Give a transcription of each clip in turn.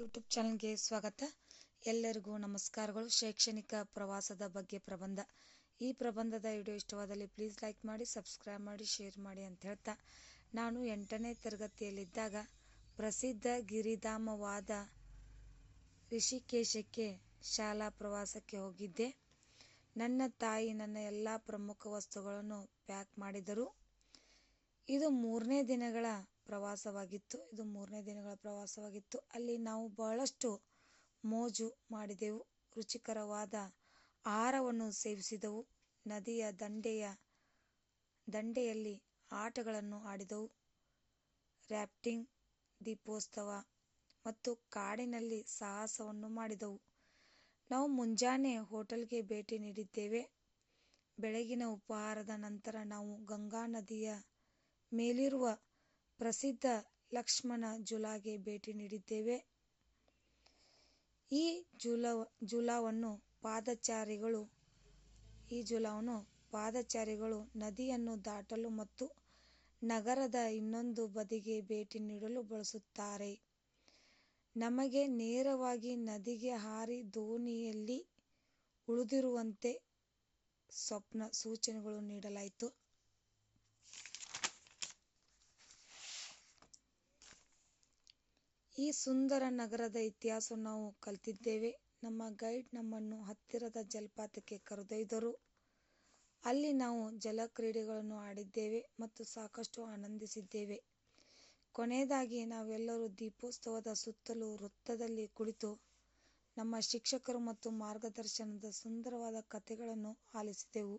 YouTube ಚಾನಲ್ಗೆ ಸ್ವಾಗತ. ಎಲ್ಲರಿಗೂ ನಮಸ್ಕಾರಗಳು. ಶೈಕ್ಷಣಿಕ ಪ್ರವಾಸದ ಬಗ್ಗೆ ಪ್ರಬಂಧ. ಈ ಪ್ರಬಂಧದ ವಿಡಿಯೋ ಇಷ್ಟವಾದಲ್ಲಿ ಪ್ಲೀಸ್ ಲೈಕ್ ಮಾಡಿ, ಸಬ್ಸ್ಕ್ರೈಬ್ ಮಾಡಿ, ಶೇರ್ ಮಾಡಿ ಅಂತ ಹೇಳ್ತಾ ನಾನು ಎಂಟನೇ ತರಗತಿಯಲ್ಲಿದ್ದಾಗ ಪ್ರಸಿದ್ಧ ಗಿರಿಧಾಮವಾದ ರಿಷಿಕೇಶಕ್ಕೆ ಶಾಲಾ ಪ್ರವಾಸಕ್ಕೆ ಹೋಗಿದ್ದೆ. ನನ್ನ ತಾಯಿ ನನ್ನ ಎಲ್ಲ ಪ್ರಮುಖ ವಸ್ತುಗಳನ್ನು ಪ್ಯಾಕ್ ಮಾಡಿದರು. ಇದು ಮೂರನೇ ದಿನಗಳ ಪ್ರವಾಸವಾಗಿತ್ತು. ಇದು ಮೂರನೇ ದಿನಗಳ ಪ್ರವಾಸವಾಗಿತ್ತು. ಅಲ್ಲಿ ನಾವು ಬಹಳಷ್ಟು ಮೋಜು ಮಾಡಿದೆವು. ರುಚಿಕರವಾದ ಆಹಾರವನ್ನು ಸೇವಿಸಿದೆವು. ನದಿಯ ದಂಡೆಯ, ದಂಡೆಯಲ್ಲಿ ಆಟಗಳನ್ನು ಆಡಿದೆವು. ರ್ಯಾಫ್ಟಿಂಗ್ ದೀಪೋತ್ಸವ ಮತ್ತು ಕಾಡಿನಲ್ಲಿ ಸಾಹಸವನ್ನು ಮಾಡಿದೆವು. ನಾವು ಮುಂಜಾನೆ ಹೋಟೆಲ್ಗೆ ಭೇಟಿ ನೀಡಿದ್ದೇವೆ. ಬೆಳಗಿನ ಉಪಹಾರದ ನಂತರ ನಾವು ಗಂಗಾ ನದಿಯ ಮೇಲಿರುವ ಪ್ರಸಿದ್ಧ ಲಕ್ಷ್ಮಣ ಜುಲಾಗೆ ಭೇಟಿ ನೀಡಿದ್ದೇವೆ. ಈ ಜುಲ ಜುಲಾವನ್ನು ಪಾದಚಾರಿಗಳು, ಈ ಜುಲಾವನ್ನು ಪಾದಚಾರಿಗಳು ನದಿಯನ್ನು ದಾಟಲು ಮತ್ತು ನಗರದ ಇನ್ನೊಂದು ಬದಿಗೆ ಭೇಟಿ ನೀಡಲು ಬಳಸುತ್ತಾರೆ. ನಮಗೆ ನೇರವಾಗಿ ನದಿಗೆ ಹಾರಿ ದೋಣಿಯಲ್ಲಿ ಉಳಿದಿರುವಂತೆ ಸ್ವಪ್ನ ಸೂಚನೆಗಳು ನೀಡಲಾಯಿತು. ಈ ಸುಂದರ ನಗರದ ಇತಿಹಾಸ ನಾವು ಕಲಿತಿದ್ದೇವೆ. ನಮ್ಮ ಗೈಡ್ ನಮ್ಮನ್ನು ಹತ್ತಿರದ ಜಲಪಾತಕ್ಕೆ ಕರೆದೊಯ್ದರು. ಅಲ್ಲಿ ನಾವು ಜಲಕ್ರೀಡೆಗಳನ್ನು ಆಡಿದ್ದೇವೆ ಮತ್ತು ಸಾಕಷ್ಟು ಆನಂದಿಸಿದ್ದೇವೆ. ಕೊನೆಯದಾಗಿ ನಾವೆಲ್ಲರೂ ದೀಪೋತ್ಸವದ ಸುತ್ತಲೂ ವೃತ್ತದಲ್ಲಿ ಕುಳಿತು ನಮ್ಮ ಶಿಕ್ಷಕರು ಮತ್ತು ಮಾರ್ಗದರ್ಶನದ ಸುಂದರವಾದ ಕಥೆಗಳನ್ನು ಆಲಿಸಿದೆವು.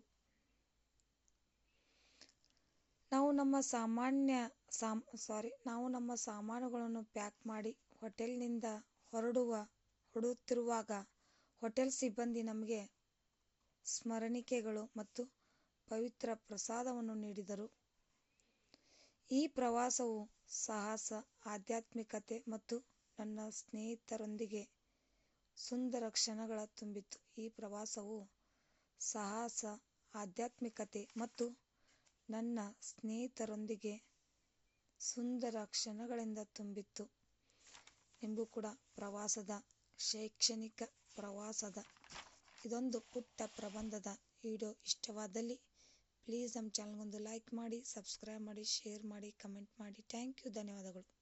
ನಾವು ನಮ್ಮ ಸಾಮಾನ್ಯ ಸಾಮ್, ಸಾರಿ, ನಾವು ನಮ್ಮ ಸಾಮಾನುಗಳನ್ನು ಪ್ಯಾಕ್ ಮಾಡಿ ಹೋಟೆಲ್ನಿಂದ ಹೊರಡುವ, ಹೊರಡುತ್ತಿರುವಾಗ ಹೋಟೆಲ್ ಸಿಬ್ಬಂದಿ ನಮಗೆ ಸ್ಮರಣಿಕೆಗಳು ಮತ್ತು ಪವಿತ್ರ ಪ್ರಸಾದವನ್ನು ನೀಡಿದರು. ಈ ಪ್ರವಾಸವು ಸಾಹಸ, ಆಧ್ಯಾತ್ಮಿಕತೆ ಮತ್ತು ನನ್ನ ಸ್ನೇಹಿತರೊಂದಿಗೆ ಸುಂದರ ಕ್ಷಣಗಳ ತುಂಬಿತ್ತು. ಈ ಪ್ರವಾಸವು ಸಾಹಸ, ಆಧ್ಯಾತ್ಮಿಕತೆ ಮತ್ತು ನನ್ನ ಸ್ನೇಹಿತರೊಂದಿಗೆ ಸುಂದರ ಕ್ಷಣಗಳಿಂದ ತುಂಬಿತ್ತು ಎಂಬು ಕೂಡ ಪ್ರವಾಸದ, ಶೈಕ್ಷಣಿಕ ಪ್ರವಾಸದ, ಇದೊಂದು ಪುಟ್ಟ ಪ್ರಬಂಧದ ವಿಡಿಯೋ ಇಷ್ಟವಾದಲ್ಲಿ ಪ್ಲೀಸ್ ನಮ್ಮ ಚಾನಲ್ಗೊಂದು ಲೈಕ್ ಮಾಡಿ, ಸಬ್ಸ್ಕ್ರೈಬ್ ಮಾಡಿ, ಶೇರ್ ಮಾಡಿ, ಕಮೆಂಟ್ ಮಾಡಿ. ಥ್ಯಾಂಕ್ ಯು, ಧನ್ಯವಾದಗಳು.